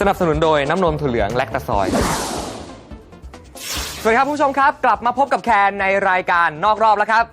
สนับสนุนโดยน้ำนมถั่วเหลืองแลคตาซอย สวัสดีครับผู้ชมครับ กลับมาพบกับแคนในรายการนอกรอบแล้วครับ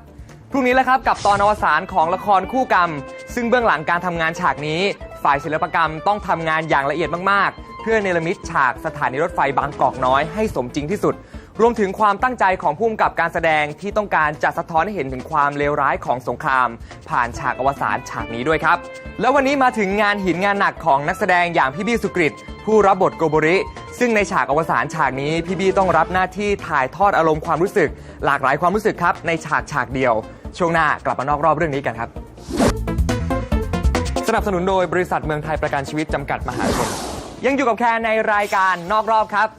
พรุ่งนี้แล้วครับกับตอนอวสานของละครคู่กรรม ซึ่งเบื้องหลังการทำงานฉากนี้ ฝ่ายศิลปกรรมต้องทำงานอย่างละเอียดมากๆ เพื่อเนรมิตฉากสถานีรถไฟบางกอกน้อยให้สมจริงที่สุด รวมถึงความตั้งใจของผู้กำกับการแสดงที่ต้องการจะสะท้อนให้เห็นถึงความเลวร้ายของสงคราม ผ่านฉากอวสานฉากนี้ด้วยครับ แล้ววันนี้มาถึงงานหินงานหนักของนักแสดงอย่างพี่บี้สุกริตผู้รับบทโกโบริ ซึ่งในฉากอวสานฉากนี้พี่บี้ต้องรับหน้าที่ถ่ายทอดอารมณ์ความรู้สึก หลากหลายความรู้สึกครับในฉากฉากเดียว ช่วงหน้ากลับมานอกรอบเรื่องนี้กันครับ สนับสนุนโดยบริษัทเมืองไทยประกันชีวิตจำกัดมหาชนยังอยู่กับแคนในรายการนอกรอบครับ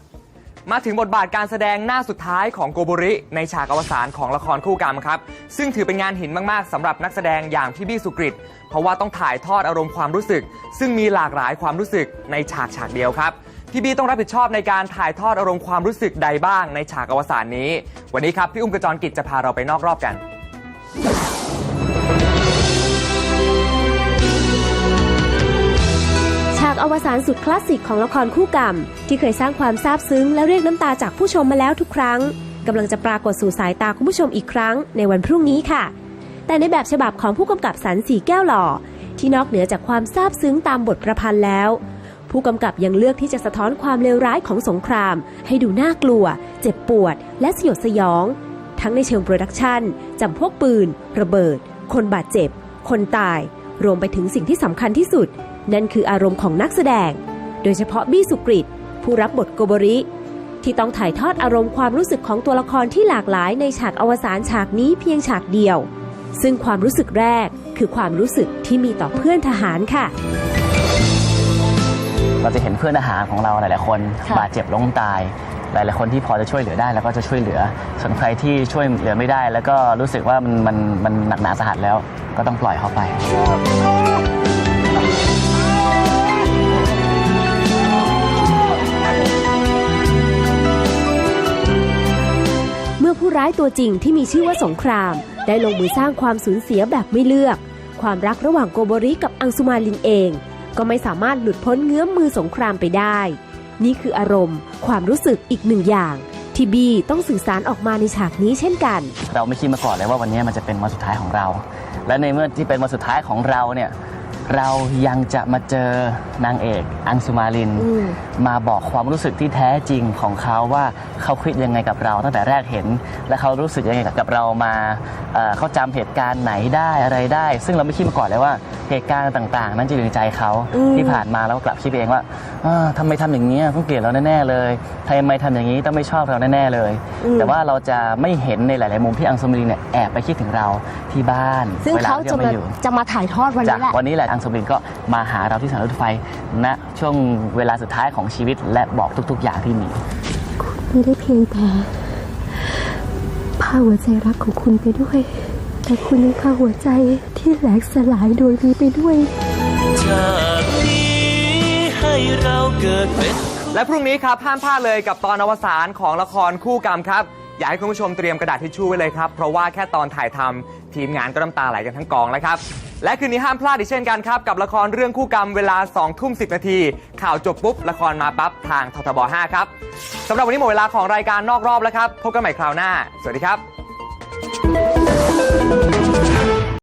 มาถึงบทบาทการแสดงหน้าสุดท้ายของโกโบริในฉากอวสานของละครคู่กรรมครับ ซึ่งถือเป็นงานหินมาก ๆสำหรับนักแสดงอย่างพี่บี้สุกริตเพราะว่าต้องถ่ายทอดอารมณ์ความรู้สึก ซึ่งมีหลากหลายความรู้สึกในฉากฉากเดียวครับพี่บี้ต้องรับผิดชอบในการถ่ายทอดอารมณ์ความรู้สึกใดบ้างในฉากอวสานนี้ วันนี้ครับพี่อุ้มกระจรกิจจะพาเราไปนอกรอบกันากอวสานสุดคลาสสิกของละครคู่กรรม ที่เคยสร้างความซาบซึ้งและเรียกน้ำตาจากผู้ชมมาแล้วทุกครั้งกำลังจะปรากฏสู่สายตาคุณผู้ชมอีกครั้งในวันพรุ่งนี้ค่ะ แต่ในแบบฉบับของผู้กำกับสรรสีแก้วหล่อ ที่นอกเหนือจากความซาบซึ้งตามบทประพันธ์แล้ว ผู้กำกับยังเลือกที่จะสะท้อนความเลวร้ายของสงคราม ให้ดูน่ากลัว เจ็บปวด และสยดสยอง ทั้งในเชิงโปรดักชันจำพวกปืน ระเบิด คนบาดเจ็บ คนตาย รวมไปถึงสิ่งที่สำคัญที่สุด นั่นคืออารมณ์ของนักแสดง โดยเฉพาะบี้สุกริตผู้รับบทโกโบริ ที่ต้องถ่ายทอดอารมณ์ความรู้สึกของตัวละครที่หลากหลายในฉากอวสานฉากนี้เพียงฉากเดียว ซึ่งความรู้สึกแรกคือความรู้สึกที่มีต่อเพื่อนทหารค่ะ เราจะเห็นเพื่อนทหารของเราหลาย ๆ คนค่ะบาดเจ็บล้มตาย หลายๆคนที่พอจะช่วยเหลือได้แล้วก็จะช่วยเหลือ ส่วนใครที่ช่วยเหลือไม่ได้ แล้วก็รู้สึกว่ามันมันมันหนักหนาสาหัสแล้วก็ต้องปล่อยเขาไป เมื่อผู้ร้ายตัวจริงที่มีชื่อว่าสงคราม ได้ลงมือสร้างความสูญเสียแบบไม่เลือก ความรักระหว่างโกโบริกับอังสุมาลินเอง ก็ไม่สามารถหลุดพ้นเงื้อมมือสงครามไปได้ นี่คืออารมณ์ ความรู้สึกอีกหนึ่งอย่างที่บีต้องสื่อสารออกมาในฉากนี้เช่นกัน เราไม่คิดมาก่อนเลยว่าวันนี้มันจะเป็นวันสุดท้ายของเรา และในเมื่อที่เป็นวันสุดท้ายของเราเนี่ยเรายังจะมาเจอนางเอกอังสุมาลินอืมมาบอกความรู้สึกที่แท้จริงของเขาว่าเขาคิดยังไงกับเราตั้งแต่แรกเห็น และเขารู้สึกยังไงกับเรามาเอ่อเขาจำเหตุการณ์ไหนได้อะไรได้ ซึ่งเราไม่คิดมาก่อนเลยว่า เหตุการณ์ต่างๆ นั้นจะอยู่ในใจเขาอืม ที่ผ่านมาเราก็กลับคิดเองว่าอ่าทำไมทำอย่างนี้ยต้องเกลียดเราแน่ๆเลยทำไมทำอย่างนี้ต้องไม่ชอบเราแน่ๆเลย แต่ว่าเราจะไม่เห็นในหลายๆมุมที่อังสุมาลินเนี่ยแอบไปคิดถึงเราที่บ้านซึ่งวลเขาที่จะรมาไม่อยู่ จะมาถ่ายทอดวันจากนี้แหละ วันนี้แหละอังสุมาลินก็มาหาเราที่สถานรถไฟณช่วงเวลาสุดท้ายของชีวิต และบอกทุก ๆ อย่างที่มี ไม่ได้เพียงแต่พาหัวใจรักของคุณไปด้วย แต่ คุณยังพาหัวใจที่แหลกสลายโดยดีไปด้วยจากนี้ให้เราเกิดเป็นและพรุ่งนี้ครับห้ามพลาดเลยกับตอนอวสานของละครคู่กรรมครับ อยากให้คุณผู้ชมเตรียมกระดาษทิชชู่ไว้เลยครับ เพราะว่าแค่ตอนถ่ายทำทีมงานก็น้ำตาไหลกันทั้งกองแล้วครับ และคืนนี้ห้ามพลาดอีกเช่นกันครับ กับละครเรื่องคู่กรรมเวลา2ทุ่ม10นาที ข่าวจบปุ๊บ ละครมาปั๊บทางททบ5ครับสำหรับวันนี้หมดเวลาของรายการนอกรอบแล้วครับพบกันใหม่คราวหน้า สวัสดีครับ Thank you.